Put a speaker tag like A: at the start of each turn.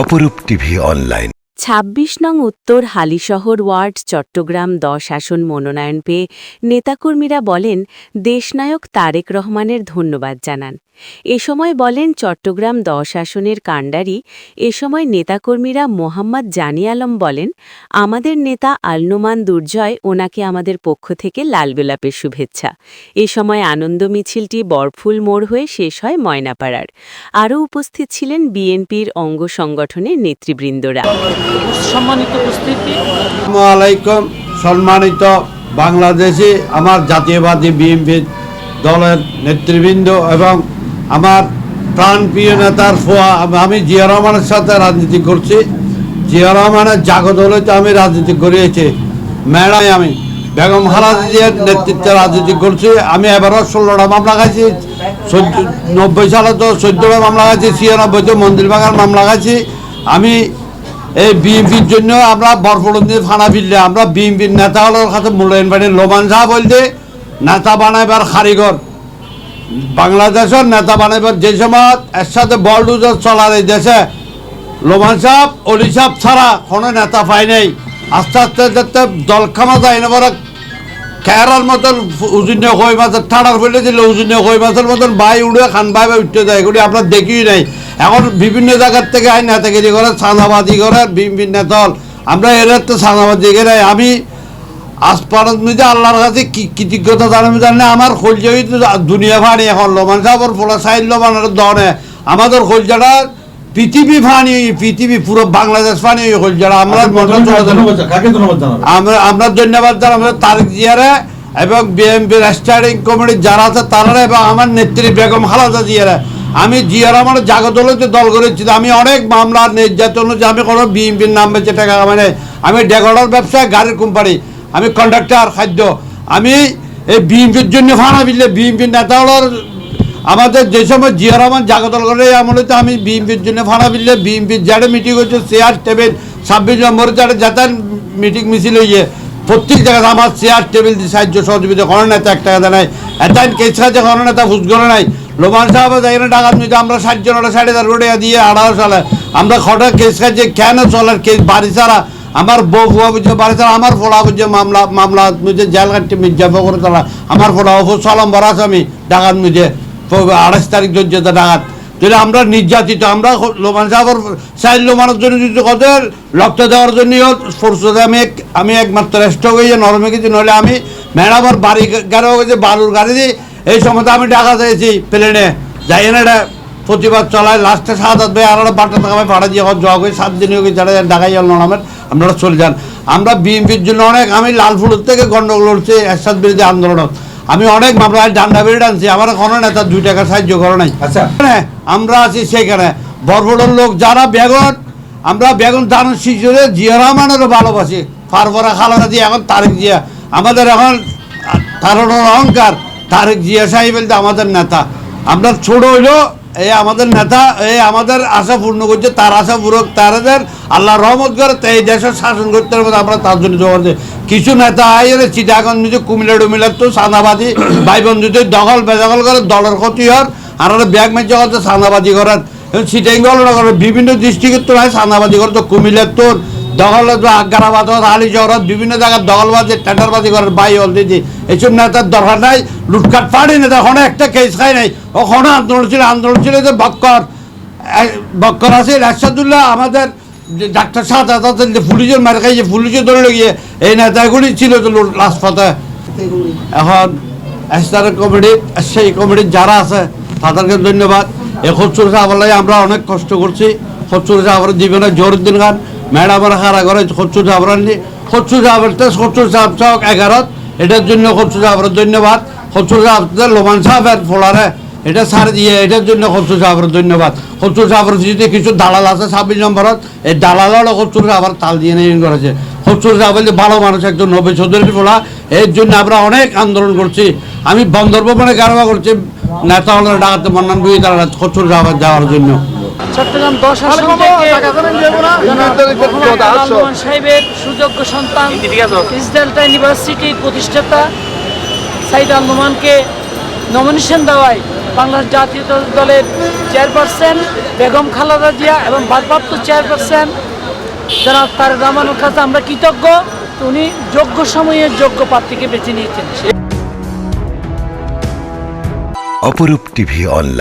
A: অপরূপ TV online
B: ছাব্বিশ নং উত্তর হালিশহর ওয়ার্ড, চট্টগ্রাম দশ আসন মনোনয়ন পেয়ে নেতাকর্মীরা বলেন, দেশনায়ক তারেক রহমানের ধন্যবাদ জানান। এ সময় বলেন, চট্টগ্রাম দশ আসনের কাণ্ডারি। এ সময় নেতাকর্মীরা মোহাম্মদ জানি আলম বলেন, আমাদের নেতা আলনুমান দুর্জয় ওনাকে আমাদের পক্ষ থেকে লাল গোলাপের শুভেচ্ছা। এ সময় আনন্দ মিছিলটি বরফুল মোড় হয়ে শেষ হয় ময়নাপাড়ার। আরও উপস্থিত ছিলেন বিএনপির অঙ্গ সংগঠনের নেতৃবৃন্দরা।
C: সম্মানিত
D: আলাইকুম, সম্মানিত বাংলাদেশি, আমার জাতীয়বাদী বিএনপি দলের নেতৃবৃন্দ এবং আমার প্রাণপ্রিয় নেতার ফোয়া, আমি জিয়া রহমানের সাথে রাজনীতি করছি। জিয়া রহমানের জাগদৌলতে আমি রাজনীতি করিয়েছি। ম্যাডাম আমি বেগম হারাজির নেতৃত্বে রাজনীতি করছি। আমি এবারও ষোলোটা মামলা খাইছি। নব্বই সালে তো চোদ্দটা মামলা খাইছি, ছিয়ানব্বইতে মন্দির ভাঙার মামলা খাইছি। আমি এই বিএনপির জন্য আমরা বরফলন্দি ফানা ফিরলে আমরা বিএনপির নেতা হলোর কাছে মূল্যায়ন পাই লোমান শাহ বলতে নেতা বানাইবার কারিগর। বাংলাদেশের নেতা বানাইবার যে সময় এর সাথে বলডুজার চলার এই দেশে। লোমান সাহেব, অলি সাহেব ছাড়া কোনো নেতা পাই নাই। আস্তে আস্তে যাতে যায় না বড় খেয়ারার মতন উজুনে কই মাছের ঠাড়ার ফেলে দিলে উজুনে কই মাছের মতন বাই উড়ে খান বাই বাই উঠতে যায়, এগুলি আপনার দেখিই নাই। এখন বিভিন্ন জায়গার থেকে আইন নেতাগিরি করে চাঁদাবাদি করে বিভিন্ন দল। আমরা এর তো চাঁদাবাদি করে, আমি আসপারত মিজে আল্লাহর কাছে কৃতজ্ঞতা জানাব জানে আমার খোলজাই দুনিয়া ফানি এখন লোমান সাহেবর ফোলা সাইড লোমানের দনে। আমাদের খোলজাটা পৃথিবী ফানি পৃথিবী পুরো বাংলাদেশ ফানি আমরা মনে
E: কাকে ধন্যবাদ জানাবেন
D: আমরা আমরা ধন্যবাদ জানাব তারেক জিয়ারে এবং বিএনপির স্টারিং কমিটির যারা আছে তারা এবং আমার নেত্রী বেগম খালাদা জিয়ারে। আমি জিয়ার আমার জাগতলতে দল করেছি আমি অনেক মামলা নির্যাতন হচ্ছে আমি কোনো বিএনপির নাম বেঁচে টাকা মানে আমি ডেকোডার ব্যবসা গাড়ির কোম্পানি আমি কন্ডাক্টর খাদ্য। আমি এই বিএনপির জন্য ফানা বিলে বিএনপির নেতা হলোর আমাদের যে সময় জিয়া রহমান জাগতল করে আমলে তো আমি বিএনপির জন্য ফানা বিললে বিএনপির যারা মিটিং হচ্ছে চেয়ার টেবিল ছাব্বিশ নম্বর যারা যাতায়াত মিটিং মিছিল হইয়ে প্রত্যেক জায়গায় আমার চেয়ার টেবিল দিয়ে সাহায্য সহযোগিতা কোনো নেতা এক টাকা দেয় নাই। এতান কেস খাচ্ছে কোনো তা ফুস করে নাই। লোমান সাহেব এখানে ডাকাত নিতে আমরা ষাট জনের সাড়ে তার রোডে দিয়ে আড়াই সালে। আমরা খটা কেস খাচ্ছি কেন চলার কেস? বাড়ি ছাড়া। আমার বউ ফুয়া বুঝছে, বাড়ি ছাড়া। আমার ফোলা বুঝছে, মামলা মামলা জেল কাটছে মির্জাফর করে তারা। আমার ফোলা অফুস সালাম বরাস আমি ডাকাত মুঝে আঠাশ তারিখ চলছে ডাকাত। যদি আমরা নির্যাতিত, আমরা লোমান সাহেবর চাইল লোমানের জন্য যদি কত রক্ত দেওয়ার জন্য ফোর্সতে আমি এক- আমি একমাত্র স্টক হয়ে নরমে গেছি, নইলে আমি ম্যাডামর বাড়ি গাড়ি গেছে বালুর গাড়ি দিয়ে। এই সময় আমি ডাকা যাইছি প্লেনে। যাই না এটা প্রতিবাদ চলায়। লাস্টে সাত হাত ভাই আর বাটা টাকা ভাড়া দিয়ে জগ হয়ে সাত দিন হয়ে যারা ঢাকাই গেল নামের আপনারা চলে যান। আমরা বিএনপির জন্য অনেক আমি লালফুলের থেকে গন্ডগোল লড়ছি, এরশাদ বিরোধী আন্দোলনত। আমি অনেক মামলা ডান্ডা বেড়ে আনছি আমার কোনো নেতা দুই টাকা সাহায্য করে নাই।
E: আচ্ছা।
D: আমরা আছি সেখানে। বরবড়ের লোক যারা বেগুন আমরা বেগুন দানের শিশুরে জিয়া রহমানেরও ভালোবাসি। ফারফরা খালাদা দিয়ে এখন তারেক জিয়া। আমাদের এখন কারণ অহংকার। তারেক জিয়া সাহেব বলতে আমাদের নেতা। আমরা ছোট হইল এই আমাদের নেতা এই আমাদের আশা পূর্ণ করছে তার আশা পূরক তারাদের আল্লাহ রহমত করে এই দেশের শাসন করতে হবে আমরা তার জন্য জোগাড় দিই। কিছু নেতা আইরে চিটাগঞ্জ নিজে কুমিল্লা ডুমিলার তো সাদাবাদী ভাই বন্ধুদের দখল বেদখল করে দলের ক্ষতি হর আর ওরা ব্যাগ মেজে করতে সাদাবাদী করার। সিটাইঙ্গল করে বিভিন্ন ডিস্ট্রিক্টের তো হয় করে তো কুমিল্লার তোর দখল আগ্রাবাদ আলি জহরত বিভিন্ন জায়গায় দখলবাজি টেন্ডারবাজি করার বাই অলরেডি এইসব নেতার দরকার নাই লুটকাট পাড়ি নেতা ওখানে একটা কেস খাই নাই। ওখানে আন্দোলন ছিল আন্দোলন ছিল যে বক্কর বক্কর আছে রাশাদুল্লাহ আমাদের ডাক্তার সাদ যে পুলিশের মার খাইছে, পুলিশে ধরে গিয়ে। এই নেতাগুলি ছিল তো লাস্ট পথে এখন এস্টারের কমিটি সেই কমিটির যারা আছে, তাদেরকে ধন্যবাদ। এই খচ্চুর সাহাবালাই আমরা অনেক কষ্ট করছি। খচ্চুর সাহাবার জীবনে জোরুদ্দিন খান। ম্যাডামের হারা করে খচ্চুর সাহাবার খচ্চুর সাহাবের খচ্চুর সাহাব চক এগারত। এটার জন্য খচ্চুর সাহাবের ধন্যবাদ। খচ্চুর সাহাব লোমান সাহেবের ফোলারে এটা ছাড় দিয়ে এটার জন্য খচ্চুর সাহাবের ধন্যবাদ। খচ্চুর সাহাবের যদি কিছু দালাল আছে ছাব্বিশ নম্বরত এই দালালও খচ্চুর সাহাবার তাল দিয়ে নিয়ে করেছে। খচ্চুর সাহাব যে ভালো মানুষ একজন নবী চৌধুরীর ফোলা এর জন্য আমরা অনেক আন্দোলন করছি। আমি বন্দরভবনে কারবার করছি নেতা হলের ডাকাতে মন্নান বুঝি তারা খচ্চুর সাহাবার যাওয়ার জন্য।
C: চট্টগ্রাম দশ আসন থেকে সাহেবের সুযোগ্য সন্তান ইসরায়েলটা ইউনিভার্সিটির প্রতিষ্ঠাতা সাইদ আল নোমানকে নমিনেশন দেওয়ায় বাংলাদেশ জাতীয় দলের চেয়ারপারসন বেগম খালেদা জিয়া এবং ভারপ্রাপ্ত চেয়ারপারসন যারা তার রামানুর কাছে আমরা কৃতজ্ঞ। উনি যোগ্য সময়ে যোগ্য প্রার্থীকে বেছে নিয়েছেন।
A: অপরূপ টিভি অনলাইন।